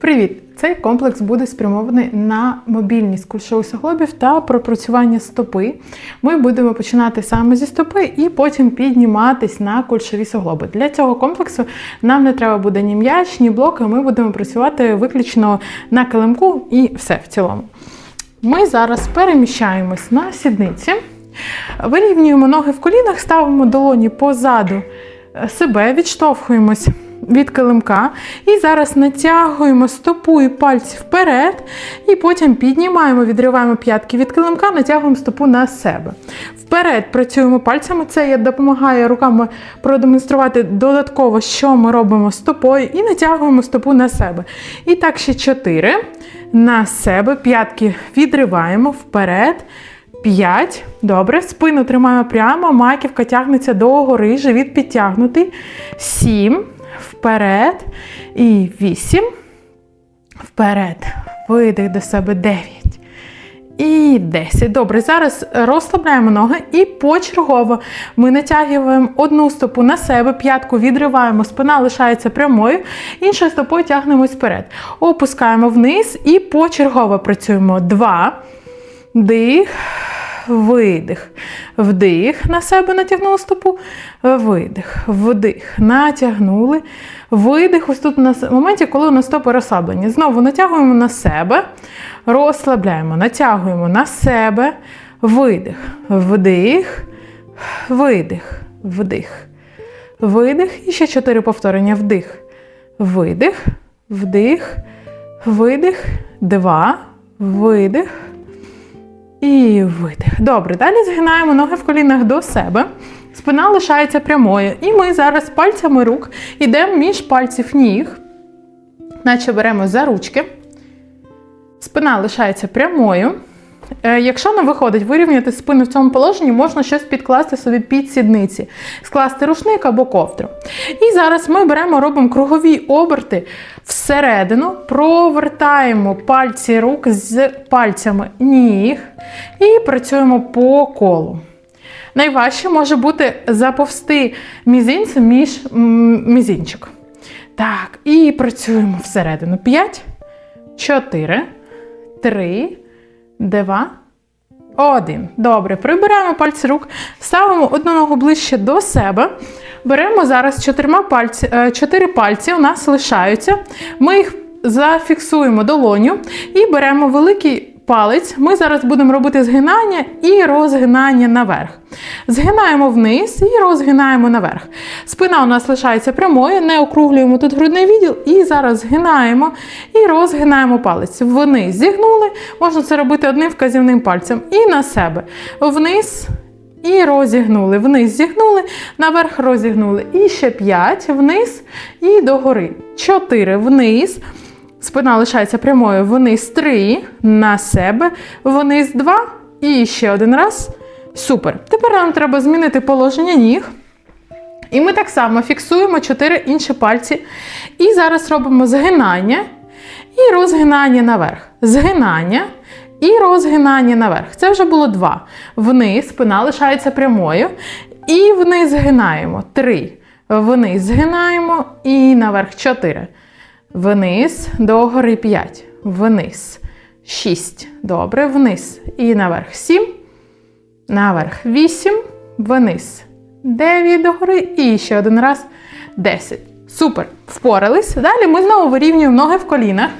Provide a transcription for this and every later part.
Привіт! Цей комплекс буде спрямований на мобільність кульшових суглобів та пропрацювання стопи. Ми будемо починати саме зі стопи і потім підніматись на кульшові суглоби. Для цього комплексу нам не треба буде ні м'яч, ні блоки. Ми будемо працювати виключно на килимку і все в цілому. Ми зараз переміщаємось на сідниці, вирівнюємо ноги в колінах, ставимо долоні позаду себе, відштовхуємось від килимка. І зараз натягуємо стопу і пальці вперед, і потім піднімаємо, відриваємо п'ятки від килимка, натягуємо стопу на себе. Вперед працюємо пальцями. Це я допомагає руками продемонструвати додатково, що ми робимо стопою, і натягуємо стопу на себе. І так ще чотири. На себе, п'ятки відриваємо вперед. 5. Добре. Спину тримаємо прямо, маківка тягнеться догори, живіт підтягнутий. 7. Вперед. І 8. Вперед. Видих до себе 9. І 10. Добре, зараз розслабляємо ноги і почергово ми натягуємо одну стопу на себе, п'ятку відриваємо, спина лишається прямою, іншою стопою тягнемось вперед. Опускаємо вниз і почергово працюємо. 2. Дих. Видих. Вдих. На себе натягнули стопу. Видих. Вдих. Натягнули. Видих. Ось тут в моменті, коли у нас стопи розслаблені. Знову натягуємо на себе. Розслабляємо. Натягуємо на себе. Видих. Вдих. Видих. Вдих. Видих. І ще чотири повторення. Вдих. Видих. Вдих. Видих. Два. Видих. І видих. Добре, далі згинаємо ноги в колінах до себе. Спина лишається прямою. І ми зараз пальцями рук йдемо між пальців ніг, наче беремо за ручки. Спина лишається прямою. Е, Якщо не виходить вирівняти спину в цьому положенні, можна щось підкласти собі під сідниці, скласти рушник або ковдру. І зараз ми беремо, робимо кругові оберти всередину, провертаємо пальці рук з пальцями ніг і працюємо по колу. Найважче може бути заповзти мізинцем між мізинчик. Так, і працюємо всередину. 5, 4, 3, Два. Один. Добре. Прибираємо пальці рук, ставимо одну ногу ближче до себе. Беремо зараз чотирма пальці, е, чотири пальці у нас лишаються. Ми їх зафіксуємо долоню і беремо великий палець. Ми зараз будемо робити згинання і розгинання наверх. Згинаємо вниз і розгинаємо наверх. Спина у нас лишається прямою, не округлюємо тут грудний відділ. І зараз згинаємо і розгинаємо палець. Вниз зігнули, можна це робити одним вказівним пальцем. І на себе. Вниз. І розігнули, вниз зігнули, наверх розігнули. І ще 5 вниз і догори. 4 вниз. Спина лишається прямою. Вниз 3 на себе. Вниз 2. І ще один раз. Супер. Тепер нам треба змінити положення ніг. І ми так само фіксуємо 4 інші пальці. І зараз робимо згинання і розгинання наверх. Згинання і розгинання наверх. Це вже було два. Вниз, спина лишається прямою. І вниз згинаємо. Три. Вниз згинаємо і наверх 4. Вниз, догори 5. Вниз. 6. Добре. Вниз. І наверх 7. Наверх 8. Вниз. 9 догори. І ще один раз 10. Супер. Впорались. Далі ми знову вирівнюємо ноги в колінах.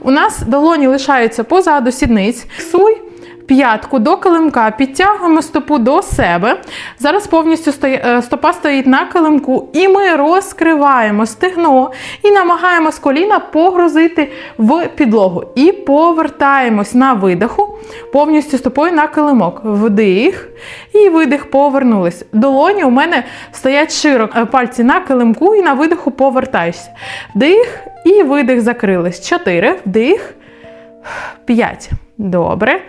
У нас долоні лишаються позаду сідниць. Фіксуй п'ятку до килимка, підтягуємо стопу до себе. Зараз повністю е, стопа стоїть на килимку, і ми розкриваємо стегно і намагаємось коліна погрузити в підлогу. І повертаємось на видиху повністю стопою на килимок. Вдих і видих повернулись. Долоні у мене стоять широко, е, пальці на килимку і на видиху повертаєшся. Вдих і видих закрились. Чотири. Вдих. П'ять. Добре.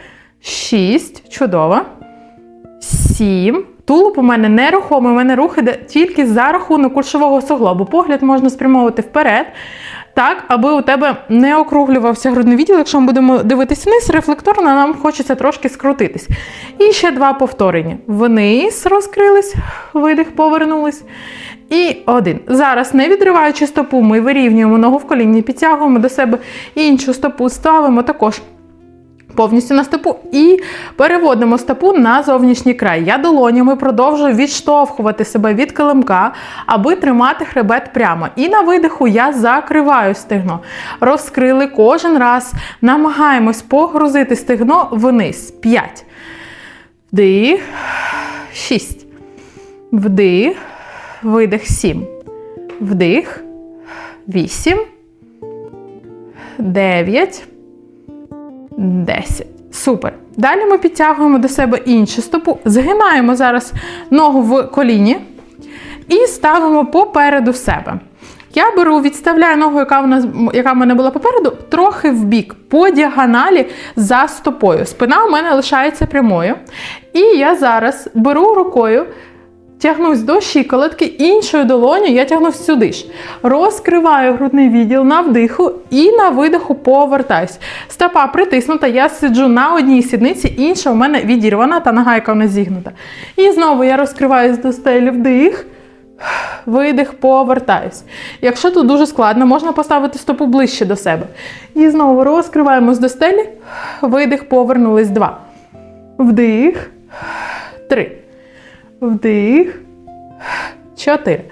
Шість. Чудово. Сім. Тулуб у мене нерухомий, у мене рух іде тільки за рахунок кульшового суглобу. Погляд можна спрямовувати вперед. Так, аби у тебе не округлювався грудний відділ, якщо ми будемо дивитися вниз, рефлекторно нам хочеться трошки скрутитись. І ще два повторення. Вниз розкрились, видих, повернулись. І один. Зараз, не відриваючи стопу, ми вирівнюємо ногу в коліні, підтягуємо до себе іншу стопу, ставимо також повністю на стопу і переводимо стопу на зовнішній край. Я долонями продовжую відштовхувати себе від килимка, аби тримати хребет прямо. І на видиху я закриваю стегно. Розкрили кожен раз. Намагаємось погрузити стегно вниз. 5. Вдих. 6. Вдих. Видих 7. Вдих. 8. 9. 10. Супер. Далі ми підтягуємо до себе іншу стопу, згинаємо зараз ногу в коліні і ставимо попереду себе. Я беру, відставляю ногу, яка в нас яка в мене була попереду, трохи в бік, по діагоналі за стопою. Спина у мене лишається прямою. І я зараз беру рукою, тягнусь до щиколотки, іншою долоню я тягнусь сюди ж. Розкриваю грудний відділ на вдиху і на видиху повертаюсь. Стопа притиснута, я сиджу на одній сідниці, інша у мене відірвана та нога, яка нас зігнута. І знову я розкриваюсь до стелі вдих. Видих, повертаюсь. Якщо тут дуже складно, можна поставити стопу ближче до себе. І знову розкриваємось до стелі. Видих, повернулись. Два. Вдих. Три. Вдих. Чотири.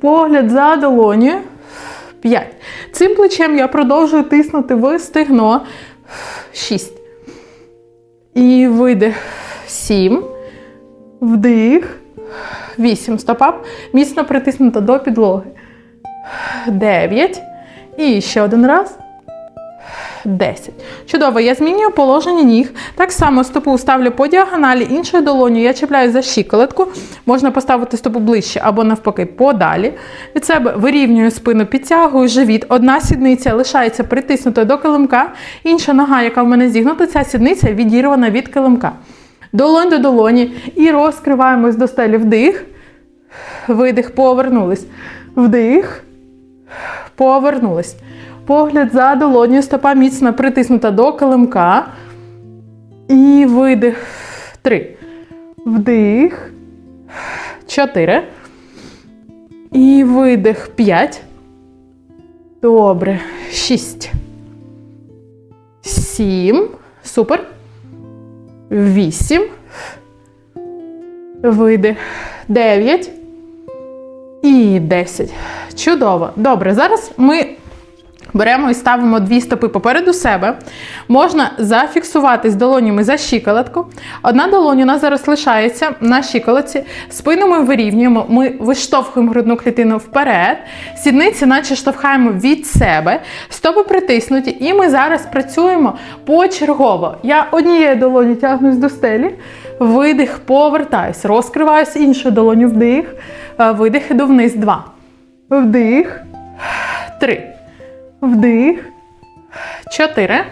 Погляд за долоню. П'ять. Цим плечем я продовжую тиснути в стегно. Шість. І видих. Сім. Вдих. Вісім. Стопап. Міцно притиснуто до підлоги. Дев'ять. І ще один раз. 10. Чудово, я змінюю положення ніг. Так само стопу ставлю по діагоналі, іншою долоню я чіпляю за щиколотку. Можна поставити стопу ближче або навпаки подалі. Від себе вирівнюю спину, підтягую живіт. Одна сідниця лишається притиснутою до килимка, інша нога, яка в мене зігнута, ця сідниця відірвана від килимка. Долонь до долоні і розкриваємось до стелі вдих. Видих, повернулись. Вдих. Повернулись. Погляд за долоню, стопа міцно притиснута до килимка. І видих. Три. Вдих. Чотири. І видих. П'ять. Добре. Шість. Сім. Супер. Вісім. Видих. Дев'ять. І десять. Чудово. Добре. Зараз ми Беремо і ставимо дві стопи попереду себе. Можна зафіксуватись долонями за щиколотку. Одна долонь у нас зараз лишається на щиколотці. Спину ми вирівнюємо, ми виштовхуємо грудну клітину вперед. Сідниці, наче штовхаємо від себе, стопи притиснуті, і ми зараз працюємо почергово. Я однією долоні тягнусь до стелі, видих, повертаюсь, розкриваюсь іншою долоню вдих, видих, іду вниз. Два. Вдих. Три. Вдих. Чотири.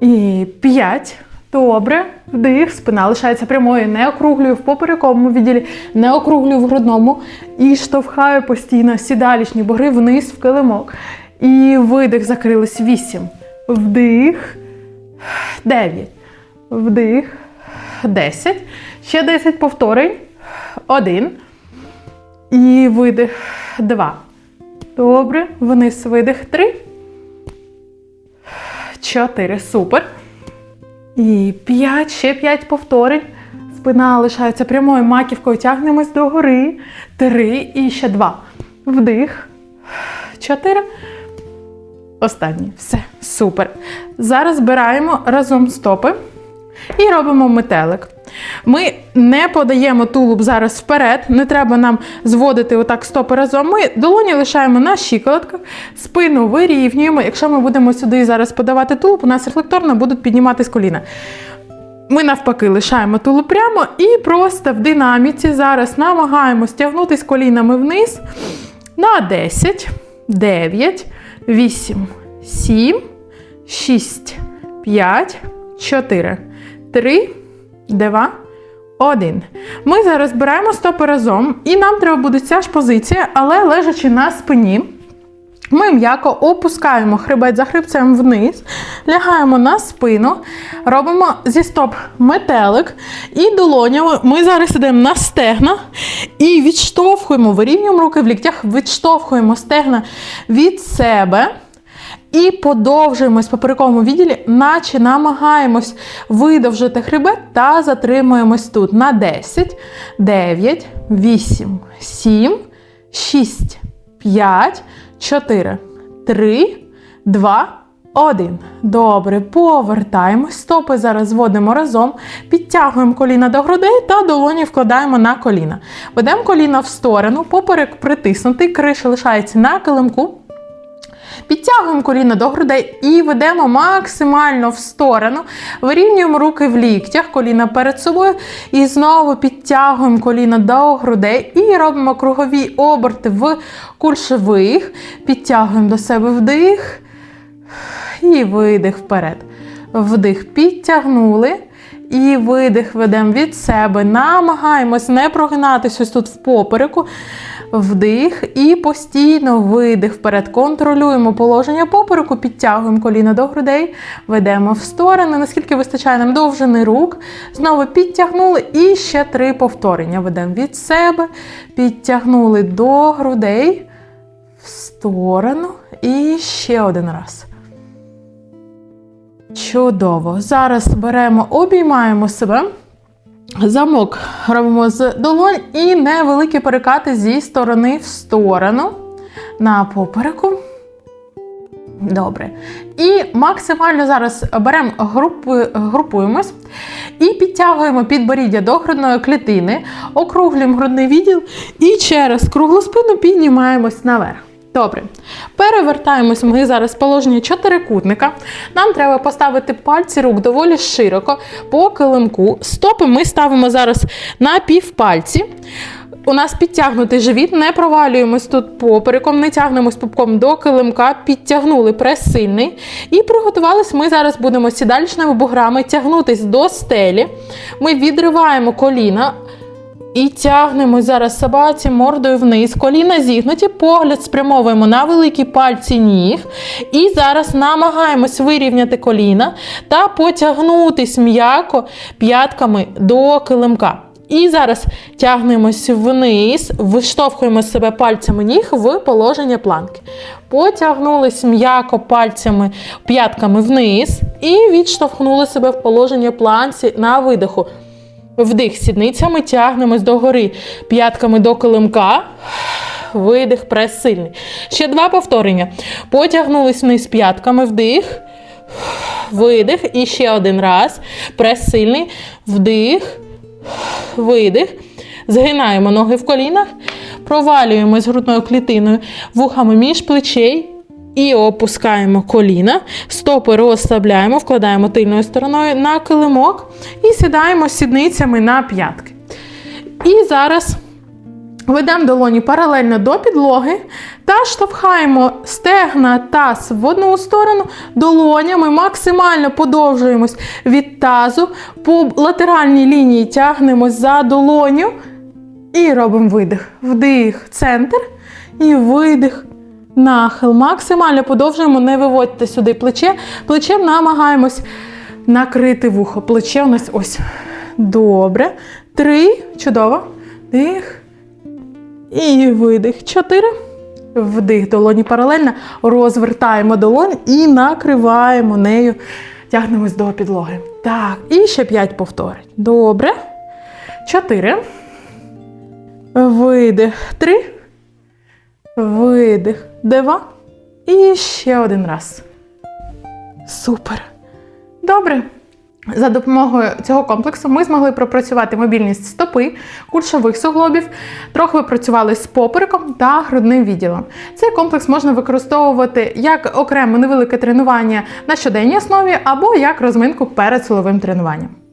І п'ять. Добре. Вдих. Спина лишається прямою. Не округлюю в поперековому відділі, не округлюю в грудному. І штовхаю постійно сідалічні бугри вниз в килимок. І видих. Закрились. Вісім. Вдих. Дев'ять. Вдих. Десять. Ще десять повторень. Один. І видих. Два. Добре. Вниз видих. Три. Чотири. Супер. І п'ять. Ще п'ять повторень. Спина лишається прямою маківкою. Тягнемось догори. Три. І ще два. Вдих. Чотири. Останній. Все. Супер. Зараз збираємо разом стопи і робимо метелик. Ми не подаємо тулуб зараз вперед, не треба нам зводити отак стопи разом. Ми долоні лишаємо на щиколотках, спину вирівнюємо. Якщо ми будемо сюди зараз подавати тулуб, у нас рефлекторно будуть підніматись коліна. Ми навпаки лишаємо тулуб прямо і просто в динаміці зараз намагаємося тягнутися колінами вниз на 10, 9, 8, 7, 6, 5, 4, 3, 2, 1. Ми зараз збираємо стопи разом, і нам треба буде ця ж позиція, але лежачи на спині. Ми м'яко опускаємо хребет за хребцем вниз, лягаємо на спину, робимо зі стоп метелик і долонями. Ми зараз йдемо на стегна і відштовхуємо, вирівнюємо руки в ліктях, відштовхуємо стегна від себе. І подовжуємось в поперековому відділі, наче намагаємось видовжити хребет та затримуємось тут на 10, 9, 8, 7, 6, 5, 4, 3, 2, 1. Добре, повертаємось. Стопи зараз зводимо разом, підтягуємо коліна до грудей та долоні вкладаємо на коліна. Ведемо коліна в сторону, поперек притиснутий, криша лишається на килимку. Підтягуємо коліна до грудей і ведемо максимально в сторону. Вирівнюємо руки в ліктях, коліна перед собою. І знову підтягуємо коліна до грудей і робимо кругові оберти в кульшових. Підтягуємо до себе вдих і видих вперед. Вдих підтягнули. І видих ведемо від себе. Намагаємось не прогинатися тут в попереку. Вдих і постійно видих вперед. Контролюємо положення попереку, підтягуємо коліна до грудей, ведемо в сторони, наскільки вистачає нам довжини рук. Знову підтягнули і ще три повторення. Ведемо від себе, підтягнули до грудей, в сторону і ще один раз. Чудово. Зараз беремо, обіймаємо себе. Замок робимо з долонь і невеликі перекати зі сторони в сторону на попереку. Добре. І максимально зараз беремо групу, групуємось і підтягуємо підборіддя до грудної клітини, округлюємо грудний відділ і через круглу спину піднімаємось наверх. Добре, перевертаємось ми зараз в положення чотирикутника. Нам треба поставити пальці рук доволі широко по килимку. Стопи ми ставимо зараз на півпальці. У нас підтягнутий живіт, не провалюємось тут попереком, не тягнемось пупком до килимка, підтягнули прес сильний. І приготувались ми зараз будемо сідальчними буграми тягнутись до стелі. Ми відриваємо коліна. І тягнемо зараз собаці мордою вниз, коліна зігнуті, погляд спрямовуємо на великі пальці ніг. І зараз намагаємось вирівняти коліна та потягнутись м'яко п'ятками до килимка. І зараз тягнемось вниз, виштовхуємо себе пальцями ніг в положення планки. Потягнулись м'яко пальцями п'ятками вниз і відштовхнули себе в положення планці на видиху. Вдих сідницями тягнемось догори п'ятками до килимка. Видих, прес сильний. Ще два повторення. Потягнулись вниз п'ятками, вдих, видих. І ще один раз. Прес сильний. Вдих, видих. Згинаємо ноги в колінах, провалюємось грудною клітиною, вухами між плечей. І опускаємо коліна, стопи розслабляємо, вкладаємо тильною стороною на килимок і сідаємо сідницями на п'ятки. І зараз ведемо долоні паралельно до підлоги та штовхаємо стегна таз в одну сторону, долонями максимально подовжуємось від тазу, по латеральній лінії тягнемось за долоню і робимо видих. Вдих, центр і видих. Нахил. Максимально подовжуємо, не виводьте сюди плече. Плечем намагаємось накрити вухо. Плече у нас ось. Добре. Три. Чудово. Дих. І видих. Чотири. Вдих. Долоні паралельно. Розвертаємо долонь і накриваємо нею. Тягнемось до підлоги. Так. І ще п'ять повторень. Добре. Чотири. Видих. Три. Видих. Два. І ще один раз. Супер. Добре. За допомогою цього комплексу ми змогли пропрацювати мобільність стопи, кульшових суглобів, трохи попрацювали з попереком та грудним відділом. Цей комплекс можна використовувати як окремо невелике тренування на щоденній основі або як розминку перед силовим тренуванням.